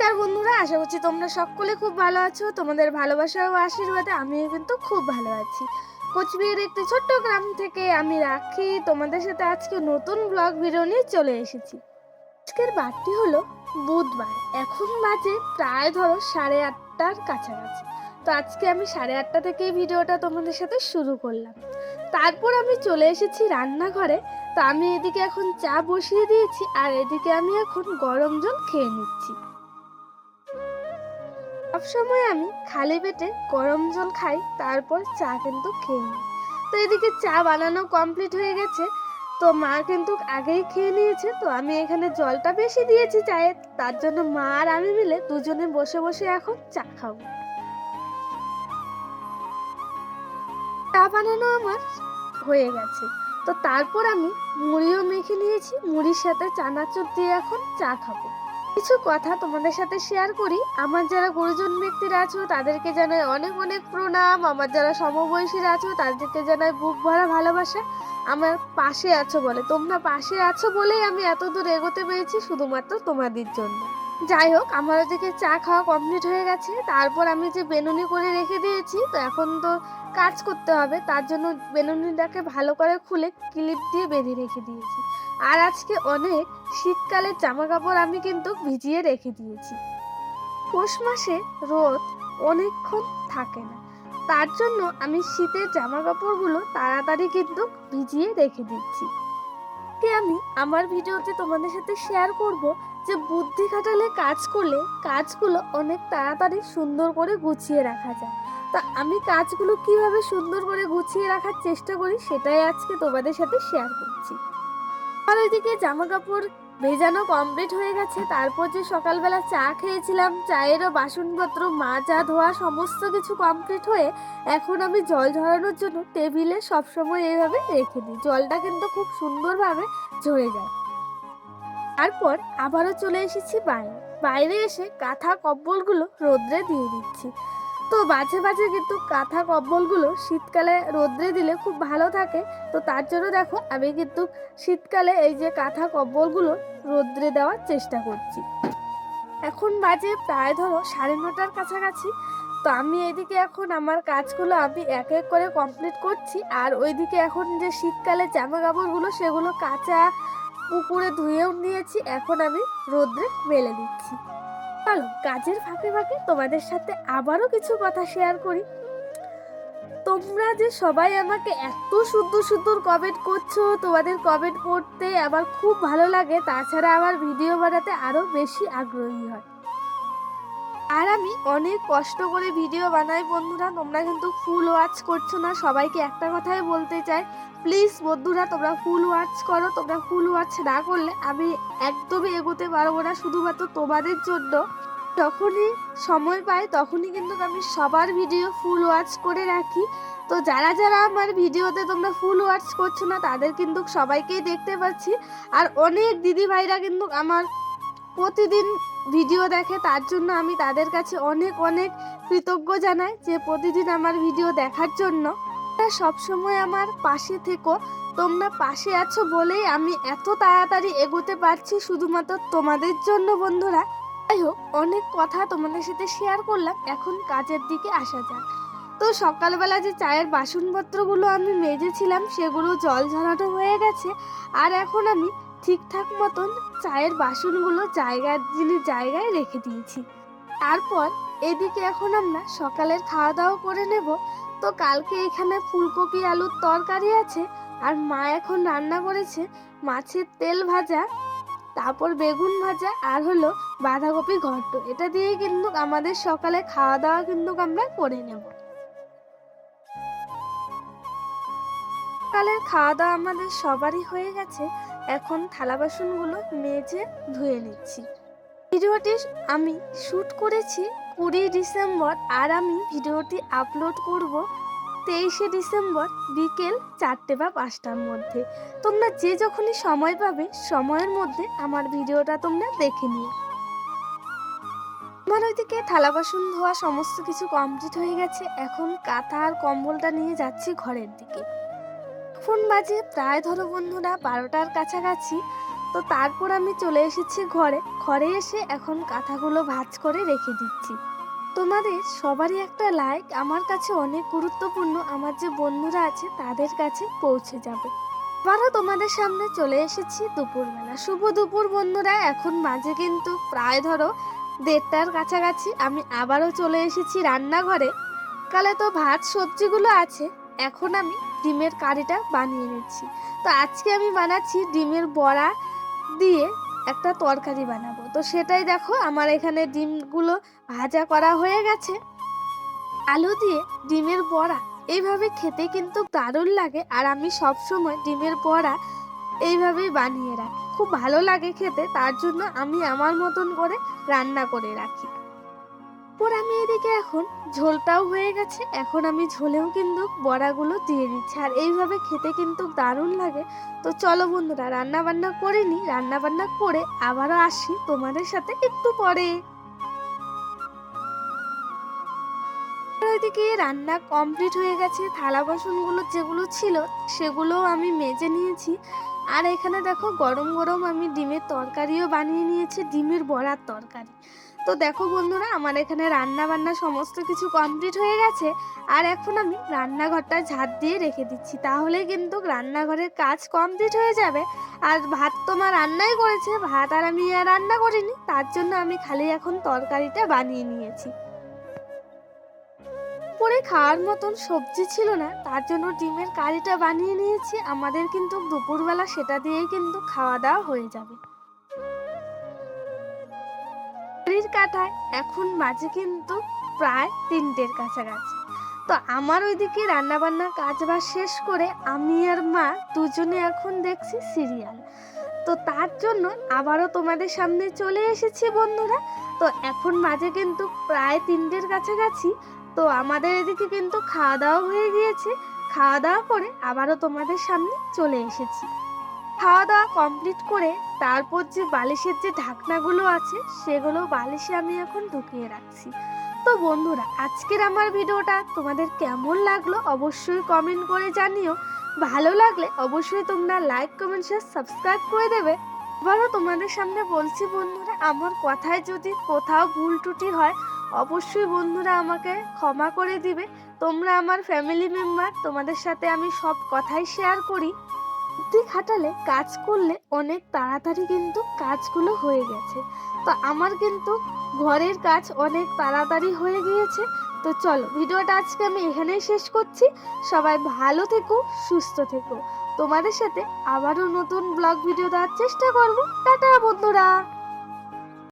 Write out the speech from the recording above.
নমস্কার বন্ধুরা, আশা করছি তোমরা সকলে খুব ভালো আছো। তোমাদের ভালোবাসা ও আশীর্বাদে আমিও কিন্তু খুব ভালো আছি। কোচবিহারের একটি ছোট্ট গ্রাম থেকে আমি রাখি। তোমাদের সাথে আজকে নতুন ব্লগ ভিডিও নিয়ে চলে এসেছি। আজকের বারটি হলো বুধবার। এখন বাজে প্রায় ধরো সাড়ে আটটার কাছাকাছি। তো আজকে আমি সাড়ে আটটা থেকে ভিডিওটা তোমাদের সাথে শুরু করলাম। তারপর আমি চলে এসেছি রান্নাঘরে। তো আমি এদিকে এখন চা বসিয়ে দিয়েছি আর এদিকে আমি এখন গরম জল খেয়ে নিচ্ছি। সবসময় আমি খালি পেটে গরম জল খাই, তারপর চা কিন্তু খেয়ে নিই। তো এদিকে চা বানানো কমপ্লিট হয়ে গেছে। তো মা কিন্তু আগেই খেয়ে নিয়েছে, তো আমি এখানে জলটা বেশি দিয়েছি চায়ে। তার জন্য মা আর আমি মিলে দুজনে বসে বসে এখন চা খাব। চা বানানো আমার হয়ে গেছে। তো তারপর আমি মুড়িও মেখে নিয়েছি, মুড়ির সাথে চানাচুর দিয়ে এখন চা খাব। কিছু কথা তোমাদের সাথে শেয়ার করি। আমার যারা গুরুজন ব্যক্তিরা আছো, তাদেরকে জানাই অনেক অনেক প্রণাম। আমার যারা সমবয়সীরা আছো, তাদেরকে জানাই বুক ভরা ভালোবাসা। আমার পাশে আছো বলে। তোমরা পাশে আছো বলেই আমি এত দূর এগোতে পেরেছি, শুধুমাত্র তোমাদের জন্য। যাই হোক, আমার ওদিকে চা খাওয়া কমপ্লিট হয়ে গেছে। তারপর আমি যে বেনুনি করে রেখে দিয়েছি, তো এখন তো কাজ করতে হবে। তার জন্য বেনুনিটাকে ভালো করে খুলে ক্লিপ দিয়ে বেঁধে রেখে দিয়েছি। আর আজকে অনেক শীতকালের জামা কাপড় আমি কিন্তু ভিজিয়ে রেখে দিয়েছি। পৌষ মাসে রোদ অনেকক্ষণ থাকে না। তার জন্য আমি শীতের জামা কাপড়গুলো তাড়াতাড়ি কিন্তু ভিজিয়ে রেখে দিচ্ছি। আমি আমার ভিডিওতে তোমাদের সাথে শেয়ার করব যে বুদ্ধি খাটালে কাজ করলে কাজগুলো অনেক তাড়াতাড়ি সুন্দর করে গুছিয়ে রাখা যায়। তা আমি কাজগুলো কীভাবে সুন্দর করে গুছিয়ে রাখার চেষ্টা করি সেটাই আজকে তোমাদের সাথে শেয়ার করছি। আর ওইদিকে জামা কাপড় ভেজানো কমপ্লিট হয়ে গেছে। তারপর যে সকালবেলা চা খেয়েছিলাম, চায়েরও বাসনপত্র, মাজা, ধোয়া সমস্ত কিছু কমপ্লিট হয়ে এখন আমি জল ঝরানোর জন্য টেবিলে সবসময় এইভাবে রেখে দিই। জলটা কিন্তু খুব সুন্দরভাবে ঝরে যায়। তারপর আবারও চলে এসেছি বাইরে। বাইরে এসে কাঁথা কম্বলগুলো রোদ্রে দিয়ে দিচ্ছি। তো মাঝে মাঝে কিন্তু কাঁথা কম্বলগুলো শীতকালে রোদ্রে দিলে খুব ভালো থাকে। তো তার জন্য দেখো আমি কিন্তু শীতকালে এই যে কাঁথা কম্বলগুলো রোদ্রে দেওয়ার চেষ্টা করছি। এখন বাজে প্রায় ধরো সাড়ে নটার কাছাকাছি। তো আমি এদিকে এখন আমার কাজগুলো আমি এক এক করে কমপ্লিট করছি। আর ওইদিকে এখন যে শীতকালে জামা কাপড়গুলো সেগুলো কাঁচা পুকুরে ধুয়েও নিয়েছি। এখন আমি রোদ্রে মেলে দিচ্ছি। চলো কাজের ফাঁকে ফাঁকে তোমাদের সাথে আবারও কিছু কথা শেয়ার করি। তোমরা যে সবাই আমাকে এত সুন্দর সুন্দর কমেন্ট করছ, তোমাদের কমেন্ট পড়তে আমার খুব ভালো লাগে, তাছাড়া আমার ভিডিও বানাতে আরও বেশি আগ্রহী হয়। আর আমি অনেক কষ্ট করে ভিডিও বানাই বন্ধুরা, তোমরা কিন্তু ফুল ওয়াচ করছ না, সবাইকে একটা কথাই বলতে চাই প্লিজ বন্ধুরা, তোমরা ফুল ওয়াচ করো, তোমরা ফুল ওয়াচ না করলে আমি একদমই এগোতে পারব না, শুধুমাত্র তোমাদের জন্য। যখনই সময় পাই, তখনই কিন্তু আমি সবার ভিডিও ফুল ওয়াচ করে রাখি। তো যারা যারা আমার ভিডিওতে তোমরা ফুল ওয়াচ করছ না, তাদের কিন্তু সবাইকেই দেখতে পাচ্ছি। আর অনেক দিদি ভাইরা কিন্তু আমার প্রতিদিন ভিডিও দেখে, তার জন্য আমি তাদের কাছে অনেক অনেক কৃতজ্ঞ জানাই যে প্রতিদিন আমার ভিডিও দেখার জন্য। সবসময় আমার পাশে থেকো। তোমরা পাশে আছো বলেই আমি এত তাড়াতাড়ি এগোতে পারছি শুধুমাত্র তোমাদের জন্য, বন্ধুরা। যাই হোক, অনেক কথা তোমাদের সাথে শেয়ার করলাম। এখন কাজের দিকে আসা যাক। তো সকালবেলা যে চায়ের বাসনপত্রগুলো আমি মেজেছিলাম, সেগুলো জল ঝরানো হয়ে গেছে। আর এখন আমি ঠিকঠাক মতন চায়ের বাসনগুলো জায়গার জিনিস জায়গায় রেখে দিয়েছি। তারপর এদিকে এখন আমরা সকালের খাওয়া দাওয়া করে নেব। তো কালকে এখানে ফুলকপি আলুর তরকারি আছে আর মা এখন রান্না করেছে মাছের তেল ভাজা, তারপর বেগুন ভাজা আর হলো বাঁধাকপি ঘন্ট। এটা দিয়ে কিন্তু আমাদের সকালে খাওয়া দাওয়া কিন্তু আমরা করে নেব। সকালের খাওয়া দাওয়া আমাদের সবারই হয়ে গেছে। এখন থালা বাসনগুলো মেজে ধুয়ে নিচ্ছি। ভিডিওটি আমি শ্যুট করেছি কুড়ি ডিসেম্বর আর আমি ভিডিওটি আপলোড করব তেইশে ডিসেম্বর বিকেল চারটে বা পাঁচটার মধ্যে। তোমরা যে যখনই সময় পাবে, সময়ের মধ্যে আমার ভিডিওটা তোমরা দেখে নিও। আমার ওইদিকে থালা বাসন ধোয়া সমস্ত কিছু কমপ্লিট হয়ে গেছে। এখন কাঁথা আর কম্বলটা নিয়ে যাচ্ছি ঘরের দিকে। এখন বাজে প্রায় ধরো বন্ধুরা বারোটার কাছাকাছি। তো তারপর আমি চলে এসেছি ঘরে। ঘরে এসে এখন কাঁথাগুলো ভাঁজ করে রেখে দিচ্ছি। তোমাদের সবারই একটা লাইক আমার কাছে অনেক গুরুত্বপূর্ণ আমার যে বন্ধুরা আছে তাদের কাছে পৌঁছে যাবে। আবারও তোমাদের সামনে চলে এসেছি দুপুরবেলা। শুভ দুপুর বন্ধুরা, এখন বাজে কিন্তু প্রায় ধরো দেড়টার কাছাকাছি। আমি আবারও চলে এসেছি রান্নাঘরে। কালে তো ভাত, সবজিগুলো আছে। এখন আমি ডিমের কারিটা বানিয়ে নিচ্ছি। তো আজকে আমি বানাচ্ছি ডিমের বড়া দিয়ে একটা তরকারি বানাবো। তো সেটাই দেখো, আমার এখানে ডিমগুলো ভাজা করা হয়ে গেছে। আলু দিয়ে ডিমের বড়া, এইভাবে খেতে কিন্তু দারুণ লাগে। আর আমি সবসময় ডিমের বড়া এইভাবেই বানিয়ে রাখি। খুব ভালো লাগে খেতে, তার জন্য আমি আমার মতন করে রান্না করে রাখি। পর আমি এদিকে এখন ঝোলটাও হয়ে গেছে। এখন আমি ঝোলেও কিন্তু বড়াগুলো দিয়ে দিচ্ছি। আর এইভাবে খেতে কিন্তু দারুণ লাগে। তো চলো বন্ধুরা রান্না বান্না করে নি রান্না বান্না করে আবারও আসি তোমাদের সাথে একটু পরে। ওইদিকে রান্না কমপ্লিট হয়ে গেছে। থালা বাসনগুলো যেগুলো ছিল সেগুলো আমি মেজে নিয়েছি। আর এখানে দেখো গরম গরম আমি ডিমের তরকারিও বানিয়ে নিয়েছি। ডিমের বড়ার তরকারি। তো দেখো বন্ধুরা, আমার এখানে রান্না বান্না সমস্ত কিছু কমপ্লিট হয়ে গেছে। আর এখন আমি রান্নাঘরটা ঝাঁট দিয়ে রেখে দিচ্ছি। তাহলে কিন্তু রান্নাঘরের কাজ কমপ্লিট হয়ে যাবে। আর ভাত তো মা রান্নাই করেছে, ভাত আর আমি আর রান্না করিনি। তার জন্য আমি খালি এখন তরকারিটা বানিয়ে নিয়েছি। পরে খাওয়ার মতন সবজি ছিল না, তার জন্য ডিমের কারিটা বানিয়ে নিয়েছি। আমাদের কিন্তু দুপুরবেলা সেটা দিয়েই কিন্তু খাওয়া দাওয়া হয়ে যাবে। কাঁটায় এখন বাজে কিন্তু প্রায় তিনটের কাছাকাছি। তো আমার ওইদিকে রান্নাবান্নার কাজ বাজ শেষ করে আমি আর মা দুজনে এখন দেখছি সিরিয়াল। তো তার জন্য আবারও তোমাদের সামনে চলে এসেছি বন্ধুরা। তো এখন মাঝে কিন্তু প্রায় তিনটের কাছাকাছি। তো আমাদের এদিকে কিন্তু খাওয়া দাওয়া হয়ে গিয়েছে। খাওয়া দাওয়া করে আবারও তোমাদের সামনে চলে এসেছি। খাওয়া দাওয়া কমপ্লিট করে তারপর যে বালিশের যে ঢাকনাগুলো আছে, সেগুলো বালিশে আমি এখন ঢুকিয়ে রাখছি। তো বন্ধুরা, আজকের আমার ভিডিওটা তোমাদের কেমন লাগল অবশ্যই কমেন্ট করে জানিও। ভালো লাগলে অবশ্যই তোমরা লাইক কমেন্ট শেয়ার সাবস্ক্রাইব করে দেবে। আবারও তোমাদের সামনে বলছি বন্ধুরা, আমার কথায় যদি কোথাও ভুল ত্রুটি হয়, অবশ্যই বন্ধুরা আমাকে ক্ষমা করে দিবে। তোমরা আমার ফ্যামিলি মেম্বার তোমাদের সাথে আমি সব কথাই শেয়ার করি। বুদ্ধি খাটালে কাজ করলে অনেক তাড়াতাড়ি কিন্তু কাজগুলো হয়ে গেছে। তো আমার কিন্তু ঘরের কাজ অনেক তাড়াতাড়ি হয়ে গিয়েছে। তো চলো, ভিডিওটা আজকে আমি এখানেই শেষ করছি। সবাই ভালো থেকো, সুস্থ থেকো। তোমাদের সাথে আবারও নতুন ব্লগ ভিডিও দেওয়ার চেষ্টা করব। টাটা বন্ধুরা!